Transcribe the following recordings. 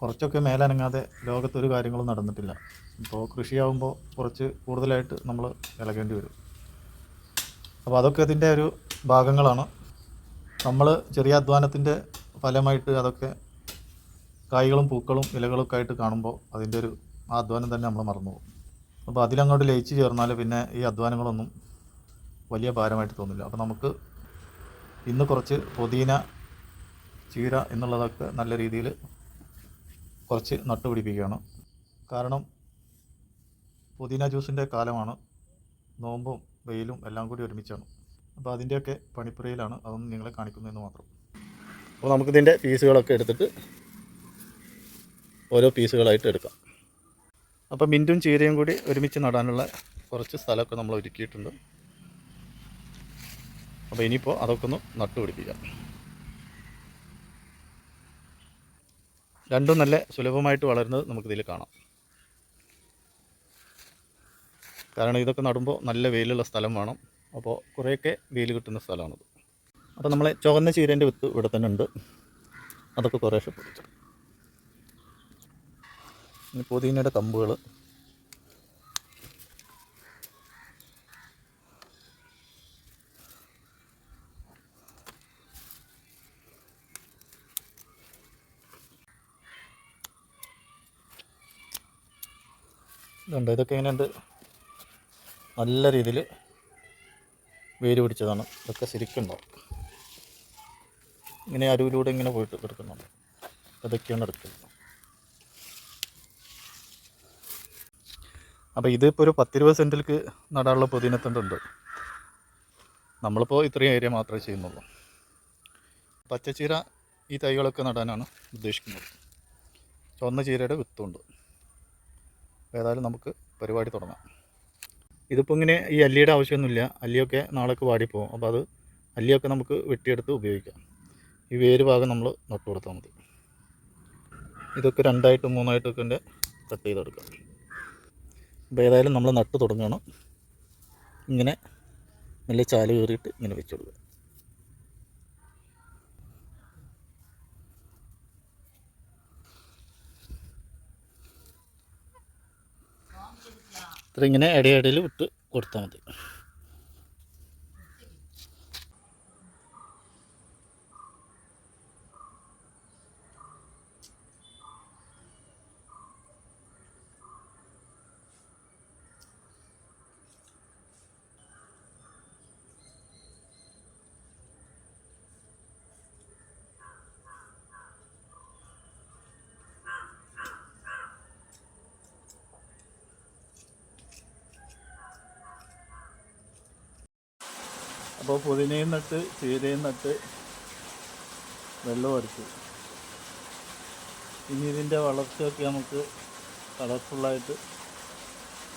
കുറച്ചൊക്കെ മേലനങ്ങാതെ ലോകത്തൊരു കാര്യങ്ങളും നടന്നിട്ടില്ല. ഇപ്പോൾ കൃഷിയാവുമ്പോൾ കുറച്ച് കൂടുതലായിട്ട് നമ്മൾ ഇളകേണ്ടി വരും. അപ്പോൾ അതൊക്കെ അതിന്റെ ഒരു ഭാഗങ്ങളാണ്. നമ്മൾ ചെറിയ അധ്വാനത്തിന്റെ ഫലമായിട്ട് അതൊക്കെ കായ്കളും പൂക്കളും ഇലകളൊക്കെ ആയിട്ട് കാണുമ്പോൾ അതിന്റെ ഒരു ആ അധ്വാനം തന്നെ നമ്മൾ മറന്നു പോകും. അപ്പോൾ അതിലങ്ങോട്ട് ലയിച്ചു ചേർന്നാൽ പിന്നെ ഈ അധ്വാനങ്ങളൊന്നും വലിയ ഭാരമായിട്ട് തോന്നില്ല. അപ്പോൾ നമുക്ക് ഇന്ന് കുറച്ച് പുതിന ചീര എന്നുള്ളതൊക്കെ നല്ല രീതിയിൽ കുറച്ച് നട്ടുപിടിപ്പിക്കുകയാണ് കാരണം പുതിന ജ്യൂസിന്റെ കാലമാണ്. നോമ്പും വെയിലും എല്ലാം കൂടി ഒരുമിച്ചാണ്. അപ്പോൾ അതിന്റെയൊക്കെ പണിപ്പുരയിലാണ് അതൊന്നും നിങ്ങളെ കാണിക്കുന്നതെന്ന് മാത്രം. അപ്പോൾ നമുക്കിതിന്റെ പീസുകളൊക്കെ എടുത്തിട്ട് ഓരോ പീസുകളായിട്ട് എടുക്കാം. അപ്പോൾ മിന്റും ചീരയും കൂടി ഒരുമിച്ച് നടാനുള്ള കുറച്ച് സ്ഥലമൊക്കെ നമ്മൾ ഒരുക്കിയിട്ടുണ്ട്. അപ്പോൾ ഇനിയിപ്പോൾ അതൊക്കെ ഒന്ന് നട്ടുപിടിപ്പിക്കാം. രണ്ടും നല്ല സുലഭമായിട്ട് വളരുന്നത് നമുക്കിതിൽ കാണാം. കാരണം ഇതൊക്കെ നടുമ്പോൾ നല്ല വെയിലുള്ള സ്ഥലം വേണം. അപ്പോൾ കുറേയൊക്കെ വെയിൽ കിട്ടുന്ന സ്ഥലമാണിത്. അപ്പോൾ നമ്മളെ ചുവന്ന ചീരേന്റെ വിത്ത് ഇവിടെ തന്നെ ഉണ്ട്. അതൊക്കെ കുറേശ്ശെ പൊടിച്ചു പുതിനയുടെ കമ്പുകൾ ഇതുണ്ട്. ഇതൊക്കെ ഇങ്ങനെയുണ്ട് നല്ല രീതിയിൽ വേര് പിടിച്ചതാണ്. ഇതൊക്കെ ശരിക്കുണ്ടാവും ഇങ്ങനെ അരുവിലൂടെ ഇങ്ങനെ പോയിട്ട് എടുക്കുന്നുണ്ട്. ഇതൊക്കെയാണ് എടുക്കുന്നത് അപ്പോൾ ഇതിപ്പോൾ ഒരു പത്തിരുപത് സെന്റിലേക്ക് നടാനുള്ള പുതിനത്തണ്ടുണ്ട് നമ്മളിപ്പോൾ ഇത്രയും ഏരിയ മാത്രമേ ചെയ്യുന്നുള്ളൂ. പച്ചച്ചീര ഈ തൈകളൊക്കെ നടാനാണ് ഉദ്ദേശിക്കുന്നത്. ചുവന്ന ചീരയുടെ വിത്തുണ്ട്. ഏതായാലും നമുക്ക് പരിപാടി തുടങ്ങാം. ഇതിപ്പോൾ ഇങ്ങനെ ഈ അല്ലിയുടെ ആവശ്യമൊന്നുമില്ല. അല്ലിയൊക്കെ നാളേക്ക് വാടിപ്പോകും അപ്പോൾ അത് അല്ലിയൊക്കെ നമുക്ക് വെട്ടിയെടുത്ത് ഉപയോഗിക്കാം. ഈ വേര് ഭാഗം നമ്മൾ നട്ടു കൊടുത്താൽ മതി. ഇതൊക്കെ രണ്ടായിട്ടും മൂന്നായിട്ടൊക്കെ എന്റെ കട്ട് ചെയ്തെടുക്കാം. അപ്പോൾ ഏതായാലും നമ്മൾ നട്ട് തുടങ്ങുകയാണ് ഇങ്ങനെ നല്ല ചാൽ കയറിയിട്ട് ഇങ്ങനെ വെച്ച് കൊടുക്കുക ഇത്ര ഇങ്ങനെ ഇടയിടയിൽ വിട്ട് കൊടുത്താൽ മതി. അപ്പോൾ പുതിനയും നട്ട് ചീരയും നട്ട് വെള്ളം അടിച്ചു ഇനി ഇതിന്റെ വളർച്ചയൊക്കെ നമുക്ക് കളർഫുള്ളായിട്ട്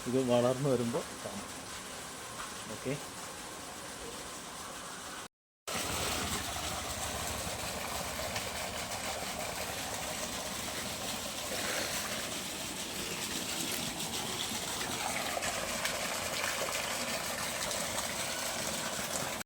ഇത് വളർന്നു വരുമ്പോൾ കാണാം. ഓക്കെ?